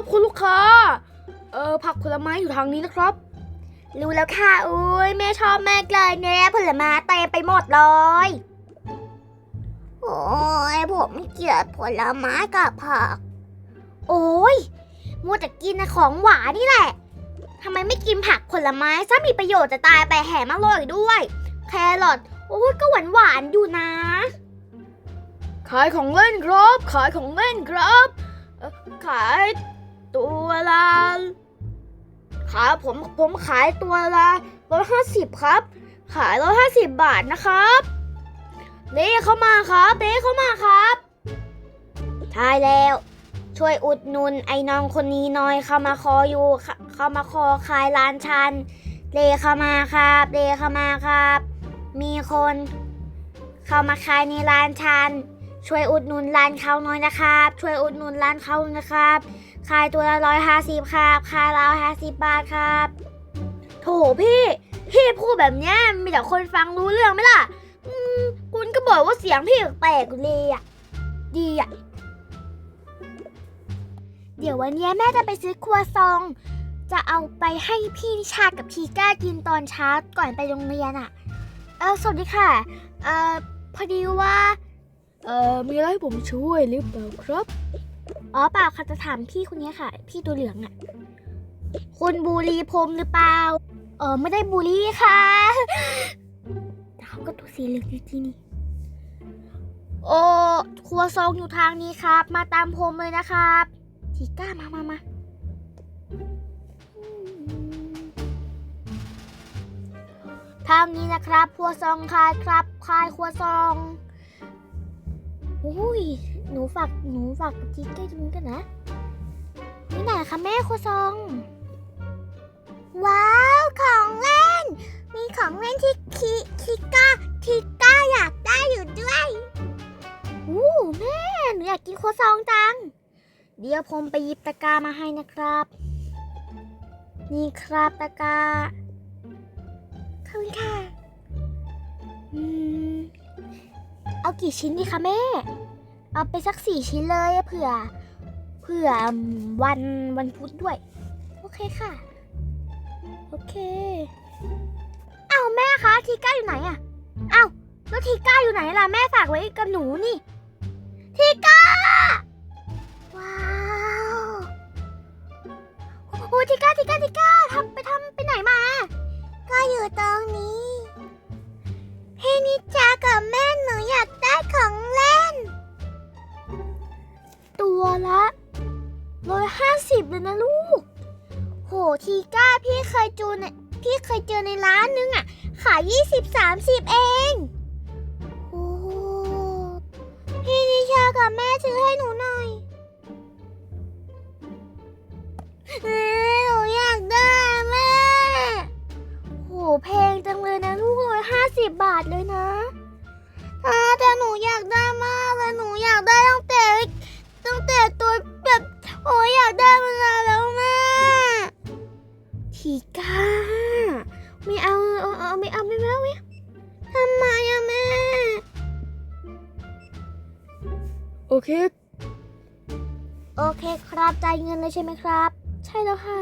ครับคุณลูกค้า เออผักผลไม้อยู่ทางนี้นะครับ รู้แล้วค่ะอุ้ยแม่ชอบมากเลยเนี่ยผลไม้เต็มไปหมดเลยโอ้ยผมเกลียดผลไม้กับผัก โอ้ยมัวแต่กินนะของหวานนี่แหละทำไมไม่กินผักผลไม้ซะมีประโยชน์จะตายไปแห่มากเลยด้วย แครอทโอ้ยก็หวานหวานๆอยู่นะ ขายของเล่นครับ ขายของเล่นครับเอ่อขาย ตัวละขายผมผมขายตัวละร้อยห้าสิบครับ ขายร้อยห้าสิบบาทนะครับเด้เข้ามาครับเด้เข้ามาครับใช่แล้ว ช่วยอุดหนุนไอ้น้องคนนี้หน่อยเข้ามาคออยู่เข้ามาคอขายร้านชันเลเข้ามาครับเลเข้ามาครับ มีคน เข้ามาขายในร้านชัน ช่วยอุดหนุนร้านเขาหน่อยนะครับ ช่วยอุดหนุนร้านเขานะครับ ขายตัวละร้อยห้าสิบครับขายร้อยห้าสิบบาทครับ โถพี่ พี่พูดแบบเนี้ยมีแต่คนฟังรู้เรื่องไหมล่ะ อืมคุณก็บอกว่าเสียงพี่แปลกเลยอะ ดีอะ เดี๋ยววันนี้แม่จะไปซื้อครัวซอง จะเอาไปให้พี่นิชากับพีก้ากินตอนเช้าก่อนไปโรงเรียนอะ เออสวัสดีค่ะ เอ่อพอดีว่า เอ่อ มีอะไรให้ผมช่วยหรือเปล่าครับ อ๋อเปล่าค่ะจะถามพี่คนนี้ค่ะ พี่ตัวเหลืองอะ่ะ คุณบูลลีผมหรือเปล่า เออไม่ได้บูลลี่ค่ะ แต่เขาก็ตัวสีเหลืองอยู่ที่นี่ โอ้ครัวซองอยู่ทางนี้ครับ มาตามผมเลยนะครับทีก้ามามามาทางนี้นะครับครัวซองคายครับคายครัวซอง อุ้ย หนูฝาก หนูฝากจิ๊กใกล้ตรงนี้กันนะ นี่ไหนคะแม่ครัวซอง ว้าว ของเล่น มีของเล่นที่คิคิก้าคิก้าอยากได้อยู่ด้วยอู้แม่ หนูอยากกินครัวซองจัง เดี๋ยวผมไปหยิบตะกร้ามาให้นะครับ นี่ครับตะกร้าขอบคุณค่ะอืม เอากี่ชิ้นดีคะแม่ เอาไปสักสี่ชิ้นเลยเผื่อ เผื่อวันวันพุธด้วย โอเคค่ะ โอเค เอาแม่คะทีก้าอยู่ไหนอะเอาแล้วทีก้าอยู่ไหนล่ะแม่ฝากไว้กับหนูนี่ ทีก้า ว้าว โอ้ทีก้าทีก้าทีก้า สิบบาทเลยนะอ่าแต่หนูอยากได้มากเลยหนูอยากได้ตั้งแต่ตั้งแต่ตัวแบบโอ้ยอยากได้มานานแล้วแม่ทีก้าไม่เอาเอาเอาไม่เอาไม่เอาไม่เอาทำไมอะแม่ โอเค โอเคครับจ่ายเงินเลยใช่ไหมครับ ใช่แล้วค่ะ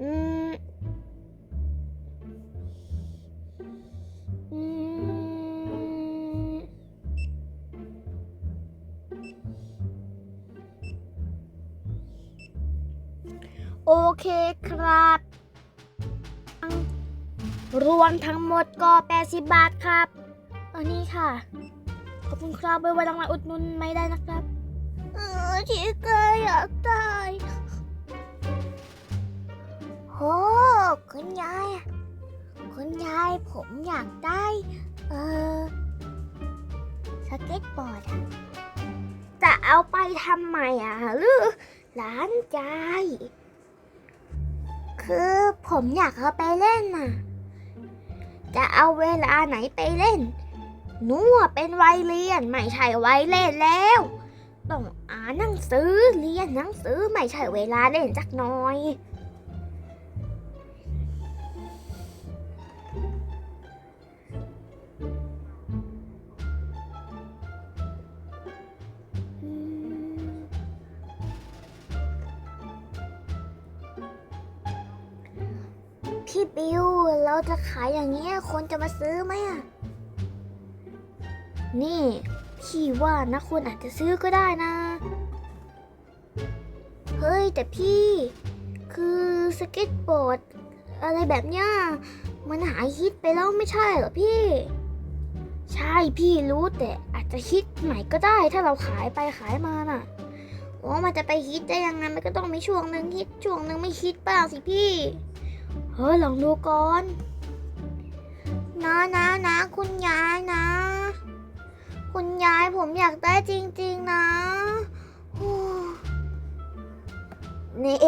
อืม เคครับ รวมทั้งหมดก็ 80 บาทครับอันนี้ค่ะ ขอบคุณครับไว้วันหลังมาอุดหนุนไม่ได้นะครับ เออชิคกอยากได้โหคุณยาย คุณยายผมอยากได้ เออสเก็ตบอร์ดอะจะเอาไปทำไมอะหรือร้านใจาย คือผมอยากเอาไปเล่นน่ะ จะเอาเวลาไหนไปเล่นหนูเป็นวัยเรียนไม่ใช่วัยเล่นแล้ว ต้องอ่านหนังสือเรียนหนังสือไม่ใช่เวลาเล่นจักหน้อย พี่บิว เราจะขายอย่างนี้ยคนจะมาซื้อไหมอะนี่พี่ว่านะคนอาจจะซื้อก็ได้นะ เฮ้ยแต่พี่ คือสเก็ตบอร์ดอะไรแบบเนี้ยมันหายฮิตไปแล้วไม่ใช่เหรอพี่ ใช่พี่รู้แต่อาจจะฮิตใหม่ก็ได้ถ้าเราขายไปขายมาน่ะโอ้มันจะไปฮิตได้ยังไงมันก็ต้องมีช่วงหนึ่งฮิตช่วงหนึ่งไม่ฮิตบ้างสิพี่ เฮ้ยลองดูก่อน นะนะนะคุณยายนะ คุณยายผมอยากได้จริง ๆนะนี่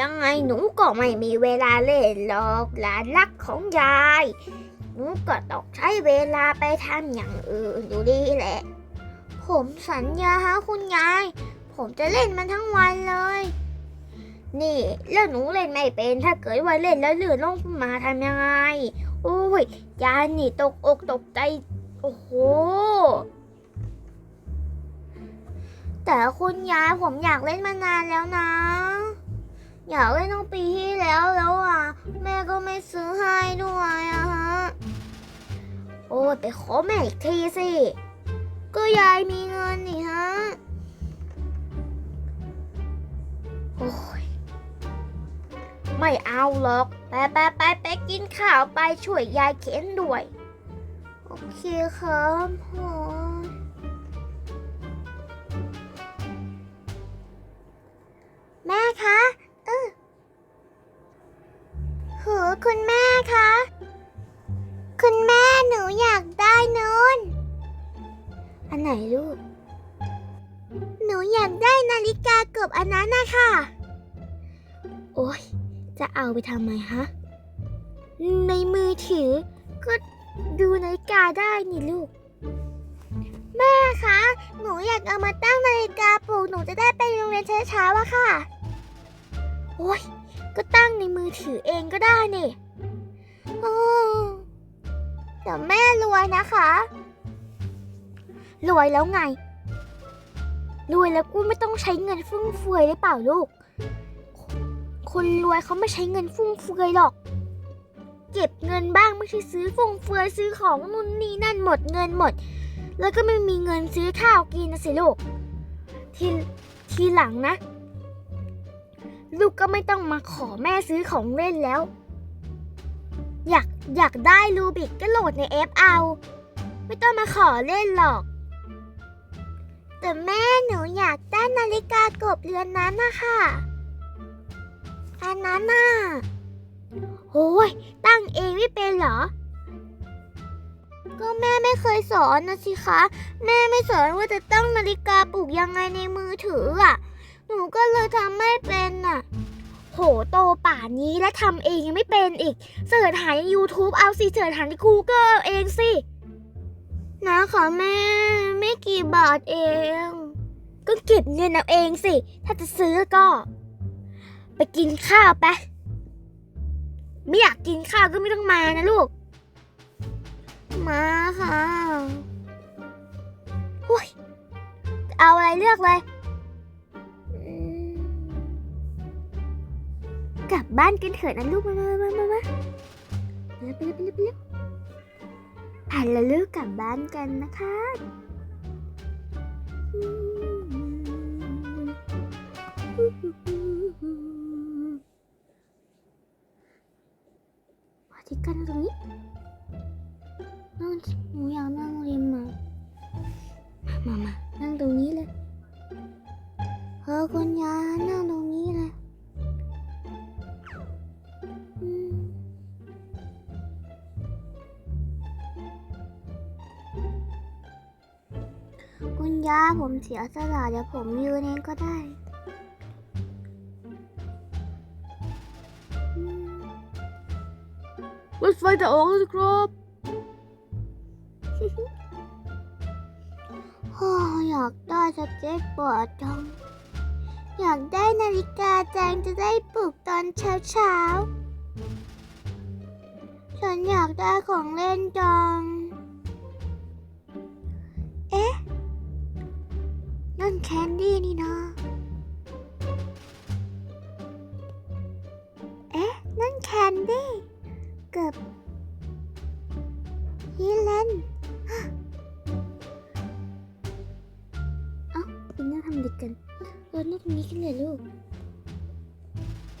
ยังไงหนูก็ไม่มีเวลาเล่นหรอกหลานรักของยาย หนูก็ต้องใช้เวลาไปทำอย่างอื่นอยู่ดีแหละ ผมสัญญาฮะคุณยาย ผมจะเล่นมันทั้งวันเลย นี่แล้วหนูเล่นไม่เป็นถ้าเกิดว่าเล่นแล้วลื่นลงมาทำยังไงโอ้ยยายนี่ตกอกตกใจโอ้โหแต่คุณยายผมอยากเล่นมานานแล้วนะ อยากเล่นตั้งปีที่แล้วแล้วอะ แม่ก็ไม่ซื้อให้ด้วยอะฮะโอ้ไปขอแม่อีกทีสิ ก็ยายมีเงินนี่ฮะ โอ้ย ไม่เอาหรอก ไปไปไปไปกินข้าวไปช่วยยายเข็นด้วย โอเคครับโอ้ยแม่คะเออโหคุณแม่คะ คุณแม่หนูอยากได้นูนอันไหนลูก หนูอยากได้นาฬิกากบอันนั้นนะคะ โอ้ย จะเอาไปทำไมฮะ ในมือถือก็ดูนาฬิกาได้นี่ลูก แม่คะ หนูอยากเอามาตั้งนาฬิกาปลุกหนูจะได้ไปโรงเรียนเช้าๆอะค่ะ โอ้ยก็ตั้งในมือถือเองก็ได้นี่โอ้เดี๋ยวแม่รวยนะคะ รวยแล้วไง รวยแล้วกูไม่ต้องใช้เงินฟุ่มเฟือยหรือเปล่าลูก คนรวยเขาไม่ใช้เงินฟุ่มเฟือยหรอก เก็บเงินบ้างไม่ใช่ซื้อฟุ่มเฟือยซื้อของนู่นนี่นั่นหมดเงินหมด แล้วก็ไม่มีเงินซื้อข้าวกินนะสิลูก ทีทีหลังนะ ลูกก็ไม่ต้องมาขอแม่ซื้อของเล่นแล้ว อยากอยากได้รูบิกก็โหลดในแอปเอา ไม่ต้องมาขอเล่นหรอกแต่แม่หนูอยากได้นาฬิกากบเรือนนั้นนะคะ อันนั้นน่ะโอ้ยตั้งเองไม่เป็นเหรอ ก็แม่ไม่เคยสอนนะสิคะ แม่ไม่สอนว่าจะตั้งนาฬิกาปลุกยังไงในมือถืออะ หนูก็เลยทำไม่เป็นน่ะ โหโตป่านนี้แล้วทำเองยังไม่เป็นอีก เสิร์ชหาใน YouTube เอาสิ เสิร์ชหาใน Google เอาเองสินะคะแม่ ไม่กี่บาทเอง ก็เก็บเงินเอาเองสิ ถ้าจะซื้อก็ ไปกินข้าวไป ไม่อยากกินข้าวก็ไม่ต้องมานะลูก มาค่ะโอ้ยเอาอะไรเลือกเลย กลับบ้านกันเถอะนะลูก มามามามามาไปเลยไปเลยไปเลยไปเลยผ่านแล้วลูกกลับบ้านกันนะคะอืม มาที่กันตรงนี้นั่งหนูอยากนั่งเริมอะมามานั่งตรงนี้เลยเออคุณยายนั่งตรงนี้เลยคุณยายผมเสียสละเดี๋ยวผมยืนเองก็ได้ ถไฟจะออกแล้วครับโอ้อยากได้สเก็ตบอร์ดจัง อยากได้นาฬิกาจังจะได้ปลุกตอนเช้าเช้า ฉันอยากได้ของเล่นจัง เอ๊ะ นั่นแคนดี้นี่นะ เอ๊ะ นั่นแคนดี้ กับฮิเลนเอ้าเป็นนั่งทำดึกกันเออนั่งตรงนี้กันเลยลูก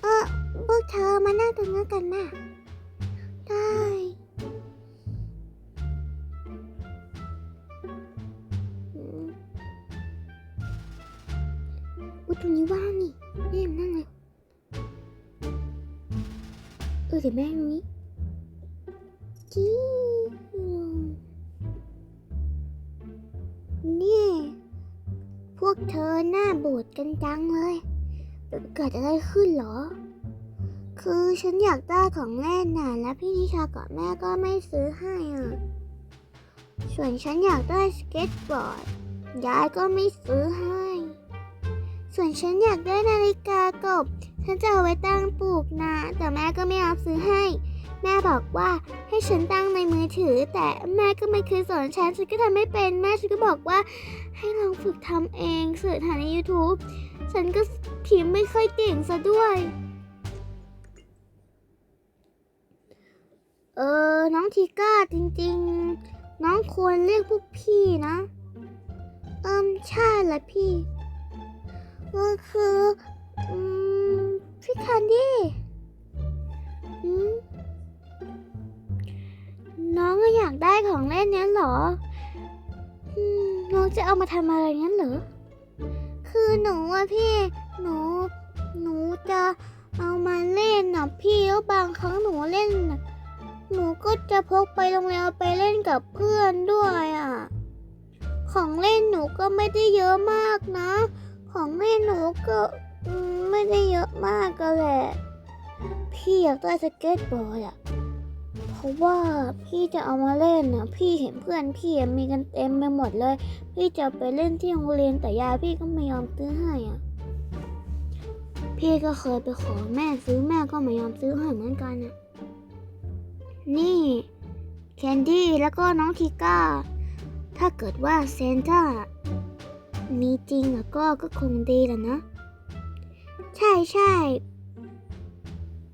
เออพวกเธอมานั่งตรงนั้กันนะได้อืมอุ๊ยตรงนี้ว่างนี่แม่มานั่งเลยเออเดี๋ยวแม่ตรงนี้ กันจังเลยเกิดอะไรขึ้นเหรอ คือฉันอยากได้ของเล่นน่ะ แล้วพี่นิชากับแม่ก็ไม่ซื้อให้อะ ส่วนฉันอยากได้สเก็ตบอร์ด ยายก็ไม่ซื้อให้ ส่วนฉันอยากได้นาฬิกากบ ฉันจะเอาไว้ตั้งปลูกนะ แต่แม่ก็ไม่เอาซื้อให้ แม่บอกว่าให้ฉันตั้งในมือถือ แต่แม่ก็ไม่เคยสอนฉัน ฉันก็ทำไม่เป็น แม่ฉันก็บอกว่า ให้ลองฝึกทำเองเสิร์ชหาใน YouTube ฉันก็พิมพ์ไม่ค่อยเก่งซะด้วย เออ น้องทีก้าจริง ๆ น้องควรเรียกพวกพี่นะ เอิมใช่แหละพี่ก็คือ อืม พี่แคนดี้ อืม น้องก็อยากได้ของเล่นเนี้ยเหรออืมน้องจะเอามาทำอะไรงั้นเหรอ คือหนูอะพี่ หนู หนูจะเอามาเล่นนะพี่แล้วบางครั้งหนูเล่นน่ะหนูก็จะพกไปโรงเรียนเอาไปเล่นกับเพื่อนด้วยอะ ของเล่นหนูก็ไม่ได้เยอะมากนะ ของเล่นหนูก็อืมไม่ได้เยอะมากก็แหละ พี่อยากได้สเก็ตบอร์ดอะ เพราะว่าพี่จะเอามาเล่นนะพี่เห็นเพื่อนพี่มีกันเต็มไปหมดเลย พี่จะไปเล่นที่โรงเรียนแต่ยายพี่ก็ไม่ยอมซื้อให้อะพี่ก็เคยไปขอแม่ซื้อแม่ก็ไม่ยอมซื้อให้เหมือนกันอะนี่แคนดี้แล้วก็น้องทิก้า ถ้าเกิดว่าเซนต้ามีจริงแล้วก็ก็คงดีแหละนะ ใช่ใช่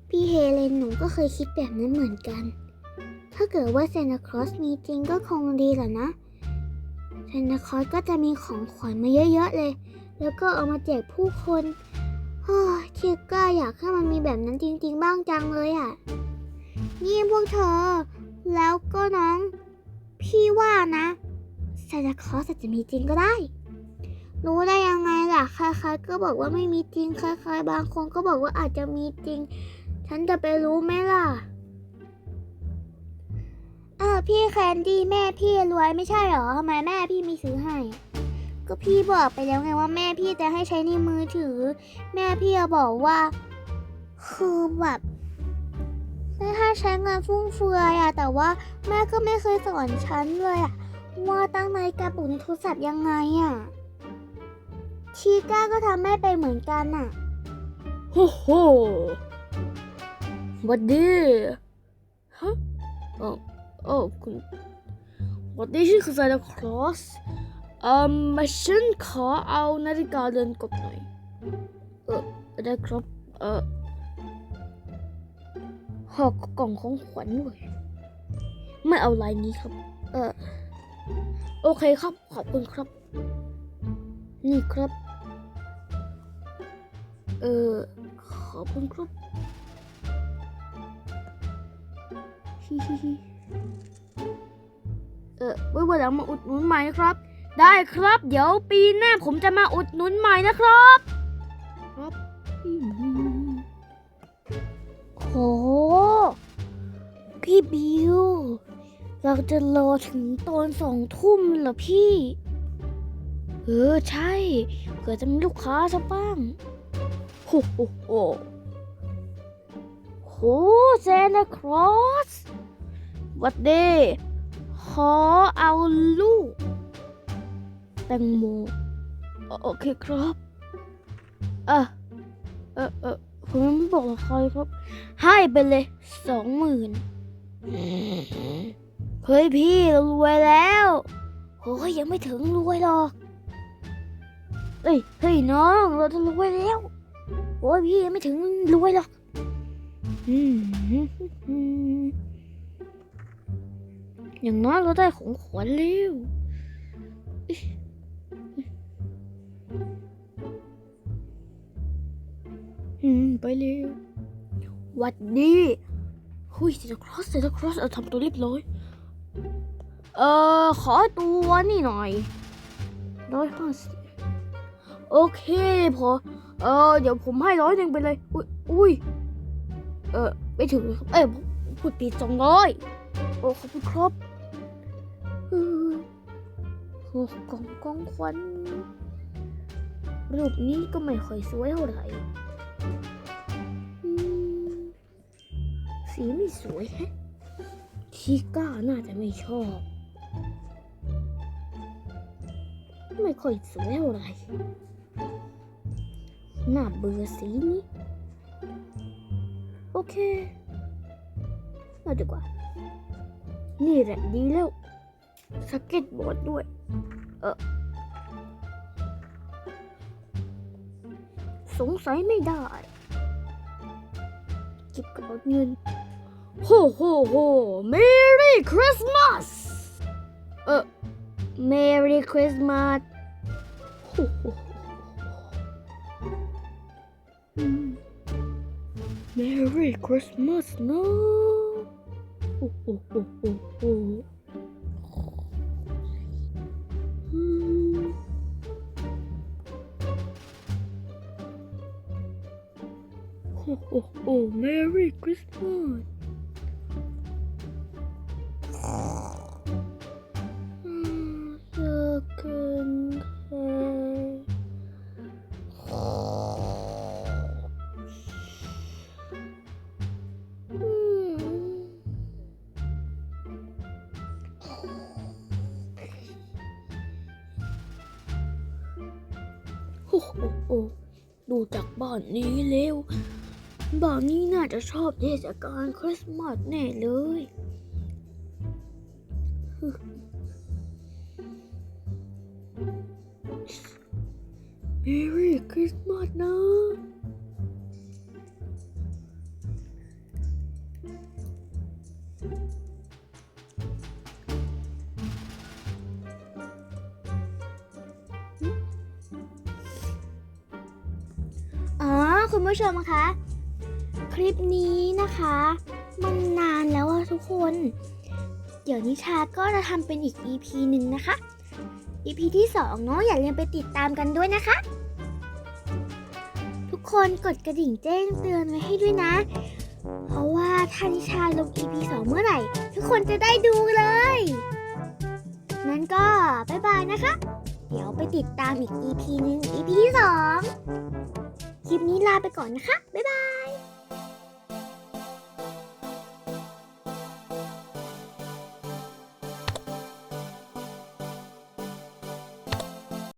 พี่เฮเลนหนูก็เคยคิดแบบนั้นเหมือนกัน ถ้าเกิดว่าเซนตาคลอสมีจริงก็คงดีแหละนะเซนตาคลอสก็จะมีของขวัญมาเยอะๆเลย แล้วก็เอามาแจกผู้คนโอ้ยทิก้าอยากให้มันมีแบบนั้นจริง ๆ บ้างจังเลยอะ นี่พวกเธอ แล้วก็น้อง พี่ว่านะซานตาคลอสอาจจะมีจริงก็ได้ รู้ได้ยังไงล่ะ ใครๆก็บอกว่าไม่มีจริง ใครๆบางคนก็บอกว่าอาจจะมีจริง ฉันจะไปรู้ไหมล่ะ เออพี่แคนดี้แม่พี่รวยไม่ใช่หรอทำไมแม่พี่ไม่ซื้อให้ ก็พี่บอกไปแล้วไงว่าแม่พี่จะให้ใช้ในมือถือ แม่พี่บอกว่าคือแบบไม่ให้ใช้เงินฟุ่มเฟือยอะแต่ว่าแม่ก็ไม่เคยสอนฉันเลยอะว่าตั้งนาฬิกาปลุกในโทรศัพท์ยังไงอะชีก้าก็ทำแม่ไปเหมือนกันอะโอ้โหหวัดดีฮะ โอ้โอ้คุณหวัดดีชื่อคือซานตาคลอสเอ่อฉันขอเอานาฬิกาเรือนกบหน่อย เออได้ครับ เออหอกกล่องของขวัญด้วยไม่เอาลายนี้ครับ เออโอเคครับ ขอบคุณครับ นี่ครับ เออขอบคุณครับฮิฮิฮิ เออไว้วันหลังมาอุดหนุนใหม่นะครับ ได้ครับ เดี๋ยวปีหน้าผมจะมาอุดหนุนใหม่นะครับครับโหพี่บิว เราจะรอถึงตอนสองทุ่มเหรอพี่ เออใช่เผื่อจะมีลูกค้าซะบ้างโอ้โหโหโหเซนต์ครอส วัดเดขอเอาลูก แตงโม โอเคครับเออเออเออผมยังไม่บอกใครครับ ให้ไปเลยสองหมื่นเฮ้ยพี่เรารวยแล้วโอ้ยยังไม่ถึงรวยหรอกเอ้ยเฮ้ยน้องเราจะรวยแล้วโอ้ยพี่ยังไม่ถึงรวยหรอกอืม อย่างน้อยเราได้ของขวัญแล้วอืมไปเร็ววัดดีหุยเซนต์ครอสเซนต์ครอสเอาทำตัวเรียบร้อย เอ่อขอตัวนี่หน่อยร้อยห้าสิบโอเคพอเออเดี๋ยวผมให้ร้อยหนึ่งไปเลย อุ้ยอุ้ยเออไม่ถึง เอ้ยพูดผิดสองร้อยโอ้ขอบคุณครับ เออโอ้กองกองควันรูปนี้ก็ไม่ค่อยสวยเท่าไหร่ สีไม่สวยแฮะชิก้าน่าจะไม่ชอบ ไม่ค่อยสวยเท่าไหร่น่าเบื่อสีนี้ โอเคมาดีกว่า นี่แหละดีแล้ว สเก็ตบอร์ดด้วย เออสงสัยไม่ได้เก็บกระเป๋าเงินโฮโฮโฮ Merry Christmas เออ Merry Christmas โฮโฮโฮ Merry Christmas นะโอ้โอ้โอ้โอื โอ้โหโอ้ Merry Christmas อืม Second hand อืมโอ้โหโอ้ดูจากบ้านนี้แล้ว บ้านนี้น่าจะชอบเทศกาลคริสต์มาสแน่เลย Merry Christmas นะ อ๋อ คุณผู้ชมคะ คลิปนี้นะคะ มันนานแล้วอะทุกคน เดี๋ยวนิชาก็จะทำเป็นอีก EP หนึ่งนะคะ EP ที่2เนาะอย่าลืมไปติดตามกันด้วยนะคะ ทุกคนกดกระดิ่งแจ้งเตือนไว้ให้ด้วยนะ เพราะว่าถ้านิชาลง EP 2 เมื่อไหร่ ทุกคนจะได้ดูเลย นั้นก็บ๊ายบายนะคะ เดี๋ยวไปติดตามอีก EP หนึ่ง EP ที่2คลิปนี้ลาไปก่อนนะคะ บ๊ายบาย